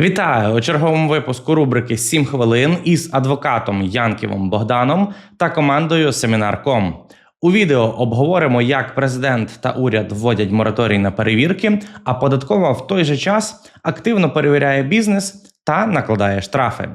Вітаю у черговому випуску рубрики «7 хвилин із адвокатом Янківом Богданом та командою Семінар.ком. У відео обговоримо, як президент та уряд вводять мораторій на перевірки, а податкова в той же час активно перевіряє бізнес та накладає штрафи.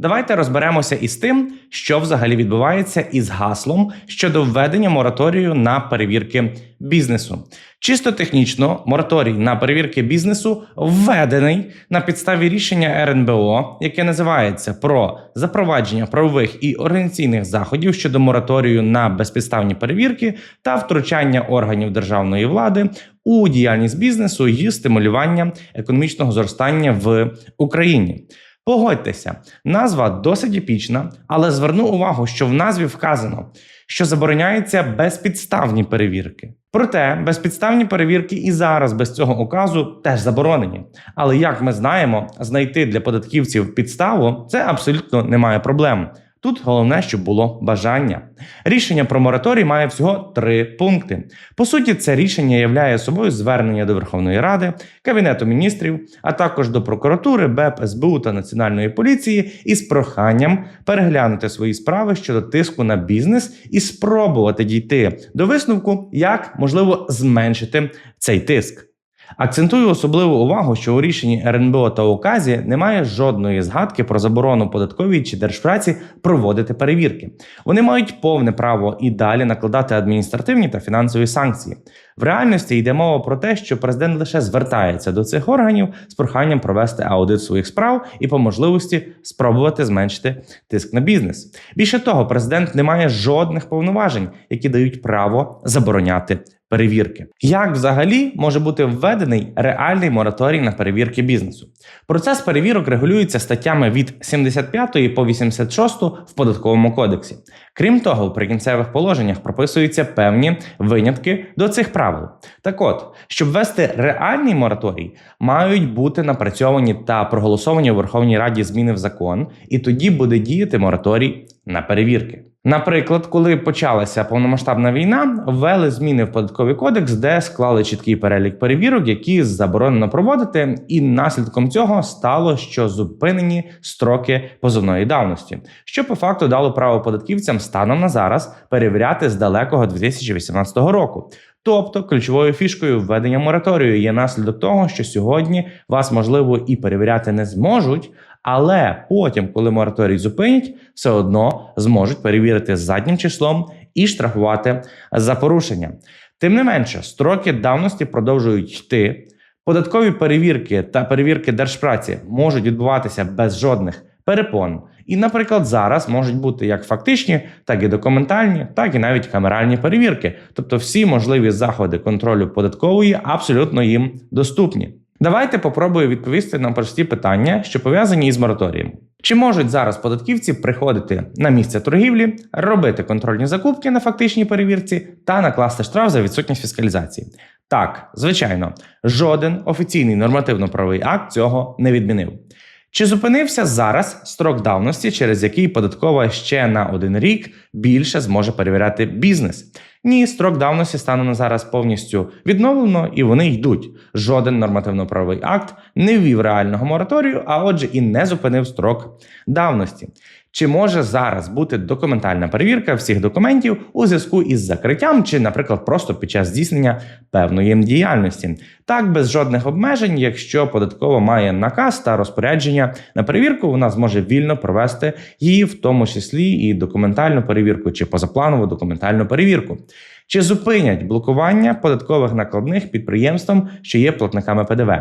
Давайте розберемося із тим, що взагалі відбувається із гаслом щодо введення мораторію на перевірки бізнесу. Чисто технічно, мораторій на перевірки бізнесу введений на підставі рішення РНБО, яке називається про запровадження правових і організаційних заходів щодо мораторію на безпідставні перевірки та втручання органів державної влади у діяльність бізнесу і стимулювання економічного зростання в Україні. Погодьтеся, назва досить епічна, але зверну увагу, що в назві вказано, що забороняються безпідставні перевірки. Проте безпідставні перевірки і зараз без цього указу теж заборонені. Але як ми знаємо, знайти для податківців підставу це абсолютно немає проблем. Тут головне, щоб було бажання. Рішення про мораторій має всього три пункти. По суті, це рішення являє собою звернення до Верховної Ради, Кабінету міністрів, а також до прокуратури, БЕП, СБУ та Національної поліції із проханням переглянути свої справи щодо тиску на бізнес і спробувати дійти до висновку, як можливо зменшити цей тиск. Акцентую особливу увагу, що у рішенні РНБО та указі немає жодної згадки про заборону податковій чи держпраці проводити перевірки. Вони мають повне право і далі накладати адміністративні та фінансові санкції. В реальності йде мова про те, що президент лише звертається до цих органів з проханням провести аудит своїх справ і по можливості спробувати зменшити тиск на бізнес. Більше того, президент не має жодних повноважень, які дають право забороняти перевірки. Як взагалі може бути введений реальний мораторій на перевірки бізнесу? Процес перевірок регулюється статтями від 75 по 86 в податковому кодексі. Крім того, в прикінцевих положеннях прописуються певні винятки до цих правил. Так от, щоб ввести реальний мораторій, мають бути напрацьовані та проголосовані у Верховній Раді зміни в закон, і тоді буде діяти мораторій на перевірки. Наприклад, коли почалася повномасштабна війна, ввели зміни в податковий кодекс, де склали чіткий перелік перевірок, які заборонено проводити, і наслідком цього стало, що зупинені строки позовної давності, що по факту дало право податківцям станом на зараз перевіряти з далекого 2018 року. Тобто ключовою фішкою введення мораторію є наслідок того, що сьогодні вас можливо і перевіряти не зможуть, але потім, коли мораторій зупинять, все одно зможуть перевірити заднім числом і штрафувати за порушення. Тим не менше, строки давності продовжують йти. Податкові перевірки та перевірки держпраці можуть відбуватися без жодних перепон. І, наприклад, зараз можуть бути як фактичні, так і документальні, так і навіть камеральні перевірки. Тобто, всі можливі заходи контролю податкової абсолютно їм доступні. Давайте попробую відповісти на прості питання, що пов'язані із мораторієм. Чи можуть зараз податківці приходити на місце торгівлі, робити контрольні закупки на фактичній перевірці та накласти штраф за відсутність фіскалізації? Так, звичайно, жоден офіційний нормативно-правовий акт цього не відмінив. Чи зупинився зараз строк давності, через який податкова ще на один рік більше зможе перевіряти бізнес? Ні, строк давності станом на зараз повністю відновлено і вони йдуть. Жоден нормативно-правовий акт не ввів реального мораторію, а отже, і не зупинив строк давності. Чи може зараз бути документальна перевірка всіх документів у зв'язку із закриттям, чи, наприклад, просто під час здійснення певної діяльності? Так, без жодних обмежень, якщо податкова має наказ та розпорядження на перевірку, вона зможе вільно провести її, в тому числі і документальну перевірку чи позапланову документальну перевірку. Чи зупинять блокування податкових накладних підприємствам, що є платниками ПДВ?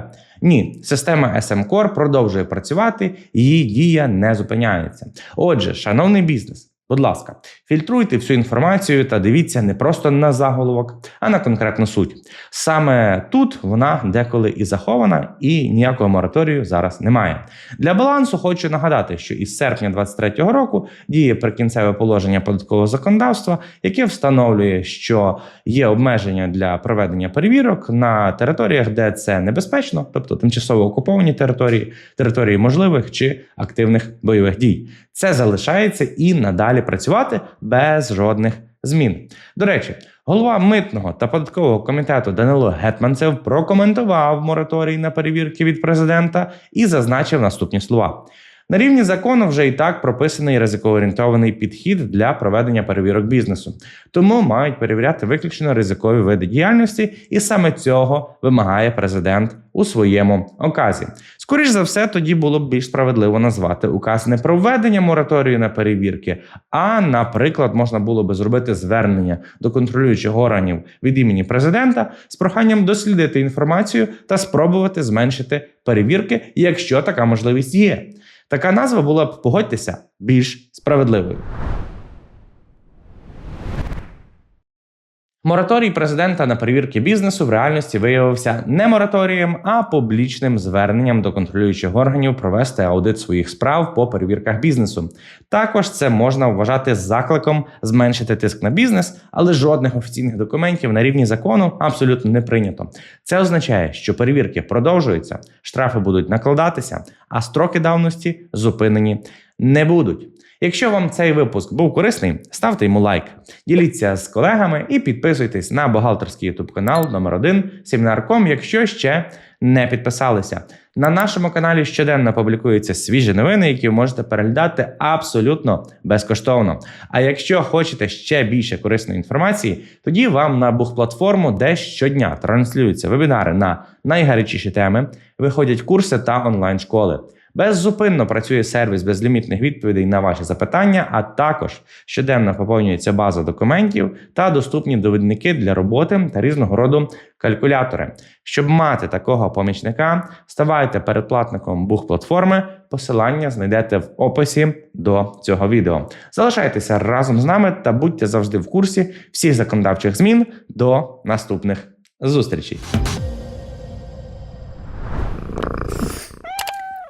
Ні, система СМКОР продовжує працювати, її дія не зупиняється. Отже, шановний бізнес. Будь ласка, фільтруйте всю інформацію та дивіться не просто на заголовок, а на конкретну суть. Саме тут вона деколи і захована, і ніякого мораторію зараз немає. Для балансу хочу нагадати, що із серпня 2023 року діє прикінцеве положення податкового законодавства, яке встановлює, що є обмеження для проведення перевірок на територіях, де це небезпечно, тобто тимчасово окуповані території, території можливих чи активних бойових дій. Це залишається і надалі працювати без жодних змін. До речі, Голова митного та податкового комітету Данило Гетманцев прокоментував мораторій на перевірки від президента і зазначив наступні слова. На рівні закону вже і так прописаний ризикоорієнтований підхід для проведення перевірок бізнесу, тому мають перевіряти виключно ризикові види діяльності, і саме цього вимагає президент у своєму оказі. Скоріш за все, тоді було б більш справедливо назвати указ не про введення мораторію на перевірки, а, наприклад, можна було би зробити звернення до контролюючих органів від імені президента з проханням дослідити інформацію та спробувати зменшити перевірки, якщо така можливість є. Така назва була б, погодьтеся, більш справедливою. Мораторій президента на перевірки бізнесу в реальності виявився не мораторієм, а публічним зверненням до контролюючих органів провести аудит своїх справ по перевірках бізнесу. Також це можна вважати закликом зменшити тиск на бізнес, але жодних офіційних документів на рівні закону абсолютно не прийнято. Це означає, що перевірки продовжуються, штрафи будуть накладатися, а строки давності зупинені не будуть. Якщо вам цей випуск був корисний, ставте йому лайк, діліться з колегами і підписуйтесь на бухгалтерський ютуб канал номер 1 Семінар.ком, якщо ще не підписалися. На нашому каналі щоденно публікуються свіжі новини, які ви можете переглядати абсолютно безкоштовно. А якщо хочете ще більше корисної інформації, тоді вам на бухплатформу, де щодня транслюються вебінари на найгарячіші теми, виходять курси та онлайн-школи. Беззупинно працює сервіс безлімітних відповідей на ваші запитання, а також щоденно поповнюється база документів та доступні довідники для роботи та різного роду калькулятори. Щоб мати такого помічника, ставайте передплатником бух-платформи. Посилання знайдете в описі до цього відео. Залишайтеся разом з нами та будьте завжди в курсі всіх законодавчих змін до наступних зустрічей.